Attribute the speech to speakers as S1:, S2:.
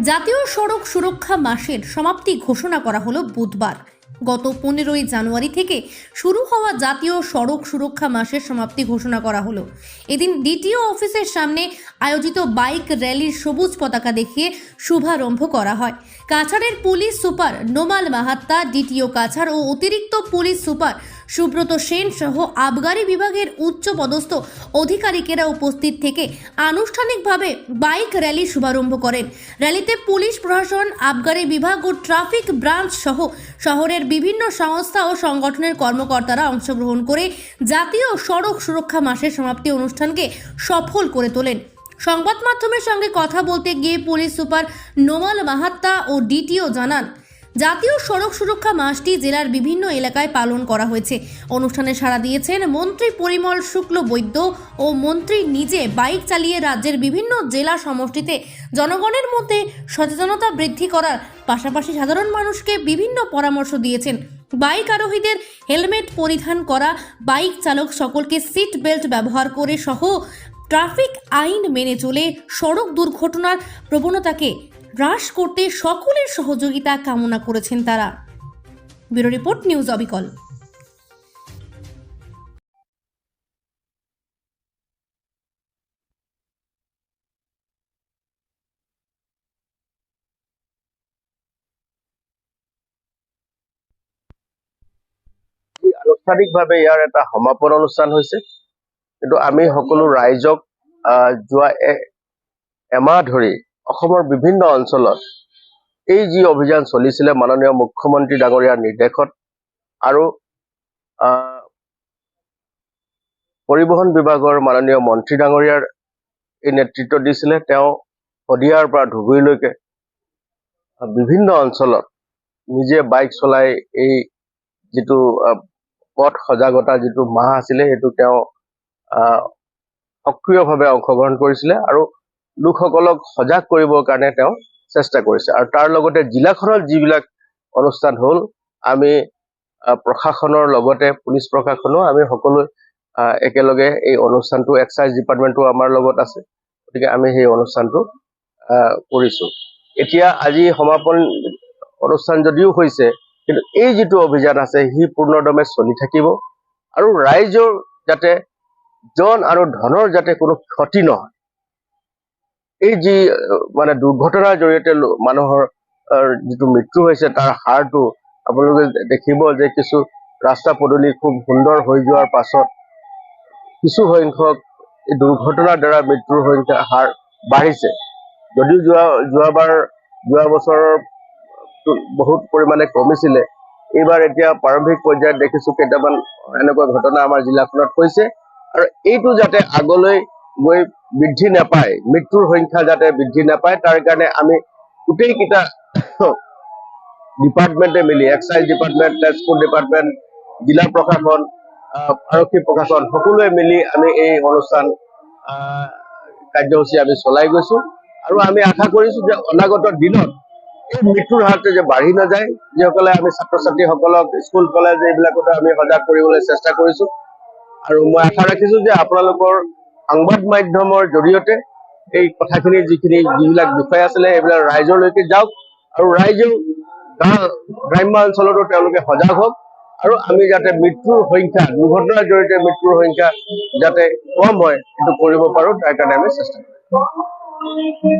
S1: জাতীয় সড়ক সুরক্ষা মাসের সমাপ্তি ঘোষণা করা হলো বুধবার। গত পনেরোই জানুয়ারি থেকে শুরু হওয়া জাতীয় সড়ক সুরক্ষা মাসের সমাপ্তি ঘোষণা করা হলো। এদিন ডিটিও অফিসের সামনে আয়োজিত বাইক র্যালির সবুজ পতাকা দেখিয়ে শুভারম্ভ করা হয়। কাছাড়ের police super Numal Mahatta, DTO Cachar ও অতিরিক্ত পুলিশ সুপার সুব্রত সেন সহ আবগারি বিভাগের উচ্চ পদস্থ অধিকারিকেরা উপস্থিত থেকে আনুষ্ঠানিকভাবে বাইক র্যালি শুভারম্ভ করেন। র্যালিতে পুলিশ প্রশাসন, আবগারি বিভাগ ও ট্রাফিক ব্রাঞ্চ সহ শহরের বিভিন্ন সংস্থা ও সংগঠনের কর্মকর্তারা অংশগ্রহণ করে জাতীয় সড়ক সুরক্ষা মাসের সমাপ্তি অনুষ্ঠানকে সফল করে তোলেন। সংবাদ মাধ্যমের সঙ্গে কথা বলতে গিয়ে পুলিশ সুপার নোমাল মাহাত্তা ও ডিটিও জানান জাতীয় সড়ক সুরক্ষা মাসটি জেলার বিভিন্ন এলাকায় পালন করা হয়েছে। অনুষ্ঠানে সাড়া দিয়েছেন মন্ত্রী পরিমল শুক্ল বৈদ্য ও মন্ত্রী নিজে বাইক চালিয়ে রাজ্যের বিভিন্ন জেলা সমষ্টিতে জনগণের মধ্যে সচেতনতা বৃদ্ধি করার পাশাপাশি সাধারণ মানুষকে বিভিন্ন পরামর্শ দিয়েছেন। বাইক আরোহীদের হেলমেট পরিধান করা, বাইক চালক সকলকে সিট বেল্ট ব্যবহার করে সহ ট্রাফিক আইন মেনে চলে সড়ক দুর্ঘটনার প্রবণতাকে হ্রাস করতে সকলের সহযোগিতা কামনা করেছেন তারা। ব্যুরো রিপোর্ট, নিউজ অবিকল।
S2: আনুষ্ঠানিকভাৱে ইয়াৰ এটা সমাপন অনুষ্ঠান হৈছে। কিন্তু আমি সকলো ৰাইজক যোৱা এমাহ ধৰি অসমৰ বিভিন্ন অঞ্চলত এই যি অভিযান চলিছিলে মাননীয় মুখ্যমন্ত্ৰী ডাঙৰীয়াৰ নিৰ্দেশত আৰু পৰিবহণ বিভাগৰ মাননীয় মন্ত্ৰী ডাঙৰীয়াৰ এই নেতৃত্ব দিছিলে তেওঁ শদিয়াৰ পৰা ধুবুৰীলৈকে বিভিন্ন অঞ্চলত নিজে বাইক চলাই এই যিটো পথ সজাগতা যিটো মাহ আছিলে সেইটো তেওঁ সক্ৰিয়ভাৱে অংশগ্ৰহণ কৰিছিলে আৰু লোকসকলক সজাগ কৰিবৰ কাৰণে তেওঁ চেষ্টা কৰিছে। আৰু তাৰ লগতে জিলাখনত যিবিলাক অনুষ্ঠান হ'ল আমি প্ৰশাসনৰ লগতে পুলিচ প্ৰশাসনো আমি সকলোৱে আহ, একেলগে এই অনুষ্ঠানটো এক্সাইজ ডিপাৰ্টমেণ্টো আমাৰ লগত আছে গতিকে আমি সেই অনুষ্ঠানটো কৰিছো। এতিয়া আজি সমাপন অনুষ্ঠান যদিও হৈছে কিন্তু এই যিটো অভিযান আছে সি পূৰ্ণদমে চলি থাকিব। আৰু ৰাইজৰ যাতে জন আৰু ধনৰ যাতে কোনো ক্ষতি নহয় এই যি মানে দুৰ্ঘটনাৰ জৰিয়তে মানুহৰ যিটো মৃত্যু হৈছে তাৰ হাৰটো আপোনালোকে দেখিব যে কিছু ৰাস্তা পদূলি খুব সুন্দৰ হৈ যোৱাৰ পাছত কিছু সংখ্যক দুৰ্ঘটনাৰ দ্বাৰা মৃত্যুৰ সংখ্যা হাৰ বাঢ়িছে। যদিও যোৱা যোৱাবাৰ যোৱা বছৰৰ বহুত পৰিমাণে কমিছিলে এইবাৰ এতিয়া প্ৰাৰম্ভিক পৰ্যায়ত দেখিছো কেইটামান এনেকুৱা ঘটনা আমাৰ জিলাখনত হৈছে। আৰু এইটো যাতে আগলৈ গৈ বৃদ্ধি নাপায় মৃত্যুৰ সংখ্যা যাতে বৃদ্ধি নাপায় তাৰ কাৰণে আমি গোটেইকেইটা ডিপাৰ্টমেণ্টে মিলি এক্সাইজ ডিপাৰ্টমেণ্ট ট্ৰেন্সপৰ্ট ডিপাৰ্টমেণ্ট জিলা প্ৰশাসন আৰক্ষী প্ৰশাসন সকলোৱে মিলি আমি এই অনুষ্ঠান কাৰ্যসূচী আমি চলাই গৈছো। আৰু আমি আশা কৰিছো যে অনাগত দিনত এই মৃত্যুৰ হাৰটো যে বাঢ়ি নাযায় যিসকলে আমি ছাত্ৰ ছাত্ৰীসকলক স্কুল কলেজ এইবিলাকতো আমি সজাগ কৰিবলৈ চেষ্টা কৰিছো। আৰু মই আশা ৰাখিছো যে আপোনালোকৰ সংবাদ মাধ্যমৰ জৰিয়তে এই কথাখিনি যিখিনি যিবিলাক বিষয় আছিলে এইবিলাক ৰাইজৰলৈকে যাওক আৰু ৰাইজেও গ্ৰাম্য অঞ্চলতো তেওঁলোকে সজাগ হওক আৰু আমি যাতে মৃত্যুৰ সংখ্যা দুৰ্ঘটনাৰ জৰিয়তে মৃত্যুৰ সংখ্যা যাতে কম হয় সেইটো কৰিব পাৰো তাৰ কাৰণে আমি চেষ্টা কৰিম।